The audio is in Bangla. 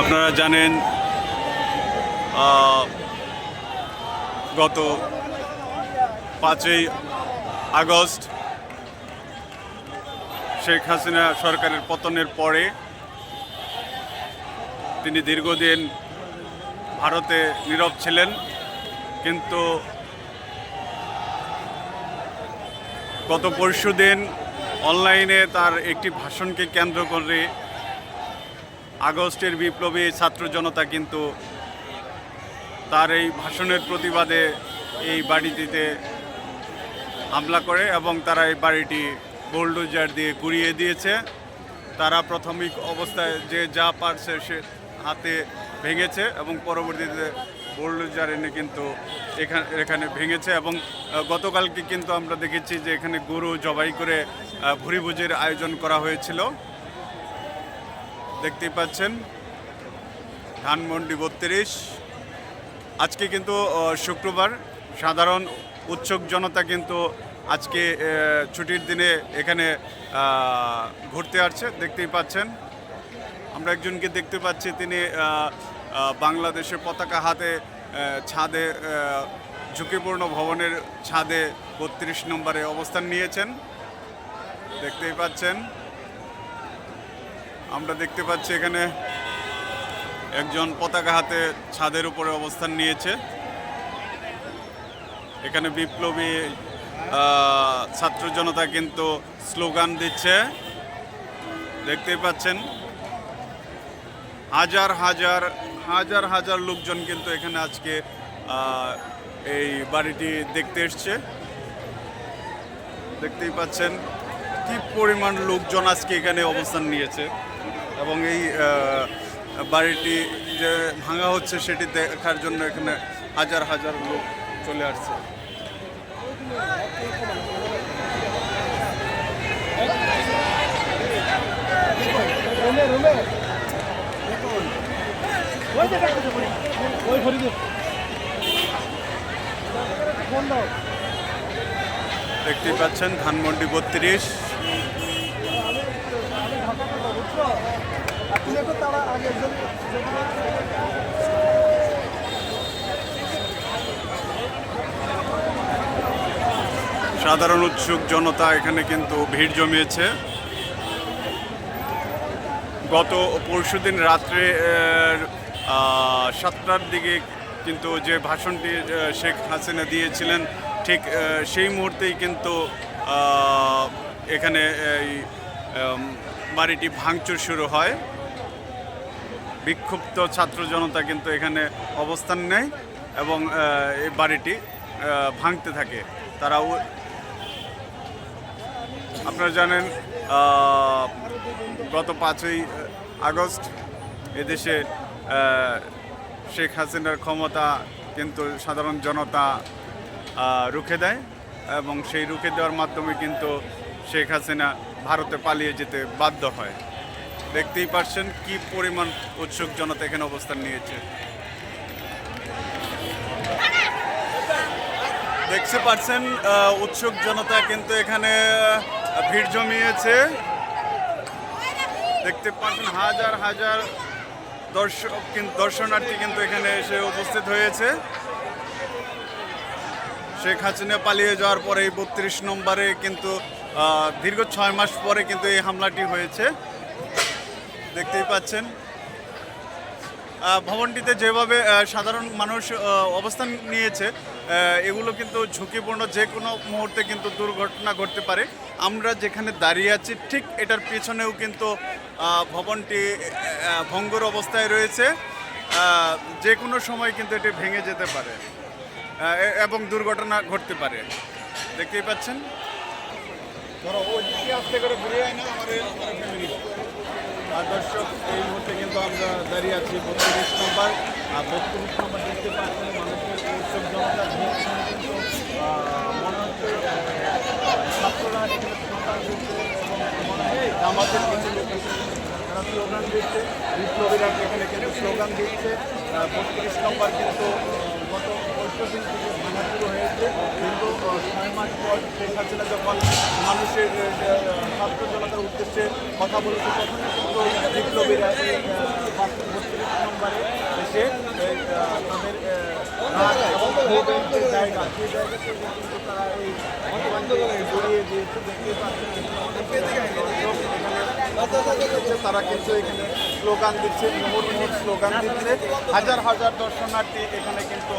আপনারা জানেন গত পাঁচই আগস্ট শেখ হাসিনা সরকারের পতনের পরে তিনি দীর্ঘদিন ভারতে নীরব ছিলেন, কিন্তু গত পরশু দিন অনলাইনে তার একটি ভাষণকে কেন্দ্র করে আগস্টের বিপ্লবী ছাত্র জনতা কিন্তু তার এই ভাষণের প্রতিবাদে এই বাড়িটিতে হামলা করে এবং তারা এই বাড়িটি বোল্ডোজার দিয়ে কুড়িয়ে দিয়েছে। তারা প্রাথমিক অবস্থায় যে যা পারছে সে হাতে ভেঙেছে এবং পরবর্তীতে বোল্ডোজার এনে কিন্তু এখানে এখানে ভেঙেছে এবং গতকালকে কিন্তু আমরা দেখেছি যে এখানে গরু জবাই করে ভুরিভোজের আয়োজন করা হয়েছিল। দেখতেই পাচ্ছেন। ধানমন্ডি বত্রিশ। আজকে কিন্তু শুক্রবার। সাধারণ উৎসুক জনতা কিন্তু আজকে ছুটির দিনে এখানে ঘুরতে আসছে। দেখতেই পাচ্ছেন। আমরা একজনকে দেখতে পাচ্ছি, তিনি বাংলাদেশের পতাকা হাতে ছাদে ঝুঁকিপূর্ণ ভবনের ছাদে বত্রিশ নম্বরে অবস্থান নিয়েছেন। দেখতেই পাচ্ছেন। আমরা দেখতে পাচ্ছি এখানে একজন পতাকা হাতে ছাদের উপরে অবস্থান নিয়েছে। এখানে বিপ্লবী ছাত্র জনতা কিন্তু স্লোগান দিচ্ছে। দেখতেই পাচ্ছেন, হাজার হাজার হাজার হাজার লোকজন কিন্তু এখানে আজকে এই বাড়িটি দেখতে এসছে। দেখতেই পাচ্ছেন, কি পরিমাণ লোকজন আজকে এখানে অবস্থান নিয়েছে। এবং এই বাড়িটি যে ভাঙা হচ্ছে সেটি দেখার জন্য এখানে হাজার হাজার লোক চলে আসছে। দেখতেই পাচ্ছেন, ধানমন্ডি বত্রিশ। সাধারণ উৎসুক জনতা এখানে কিন্তু ভিড় জমিয়েছে। গত পরশুদিন রাত্রে সাতটার দিকে কিন্তু যে ভাষণটি শেখ হাসিনা দিয়েছিলেন, ঠিক সেই মুহূর্তেই কিন্তু এখানে এই বাড়িটি ভাঙচুর শুরু হয়। বিক্ষুব্ধ ছাত্র জনতা কিন্তু এখানে অবস্থান নেয় এবং এই বাড়িটি ভাঙতে থাকে। তারা আপনারা জানেন গত পাঁচই আগস্ট এদেশে শেখ হাসিনার ক্ষমতা কিন্তু সাধারণ জনতা রুখে দেয় এবং সেই রুখে দেওয়ার মাধ্যমে কিন্তু শেখ হাসিনা ভারতে পালিয়ে যেতে বাধ্য হয়। দেখতেই পারছেন কি পরিমাণ উৎসুক জনতা এখানে অবস্থান নিয়েছে। দেখতে পাচ্ছেন উৎসুক জনতা কিন্তু এখানে ভিড় জমিয়েছে। দেখতে পাচ্ছেন হাজার হাজার দর্শক দর্শনার্থী কিন্তু এখানে এসে উপস্থিত হয়েছে। শেখ হাসিনা পালিয়ে যাওয়ার পরে বত্রিশ নম্বরে কিন্তু দীর্ঘ ছয় মাস পরে কিন্তু এই হামলাটি হয়েছে। দেখতেই পাচ্ছেন। ভবনটিতে যেভাবে সাধারণ মানুষ অবস্থান নিয়েছে এগুলো কিন্তু ঝুঁকিপূর্ণ। যে কোনো মুহূর্তে কিন্তু দুর্ঘটনা ঘটতে পারে। আমরা যেখানে দাঁড়িয়ে আছি, ঠিক এটার পেছনেও কিন্তু ভবনটি ভঙ্গুর অবস্থায় রয়েছে। যে কোনো সময় কিন্তু এটি ভেঙে যেতে পারে এবং দুর্ঘটনা ঘটতে পারে। দেখতেই পাচ্ছেন? ধরো ওই আস্তে করে ঘুরে না আমার family। আর দর্শক, এই মুহূর্তে কিন্তু আমরা দাঁড়িয়ে আছি বত্রিশ নম্বর। আর বত্রিশ নম্বর দেখতে পাচ্ছেন মানুষের উৎসব জনতা কিন্তু মনে হচ্ছে ছাত্ররা লোক তারা স্লোগান দিচ্ছে, বিপ্লবীরা এখানে কিন্তু স্লোগান দিচ্ছে। বত্রিশ নম্বর কিন্তু গত পরশু দিন থেকে হয়েছে। কিন্তু ছয় মাস পর যখন মানুষের ছাত্র জনতার উদ্দেশ্যে কথা বলেছে বিপ্লবীরা এসে তারা কিন্তু এখানে স্লোগান দিচ্ছে মুহুর মুহুর স্লোগান দিচ্ছে। হাজার হাজার দর্শনার্থী এখানে কিন্তু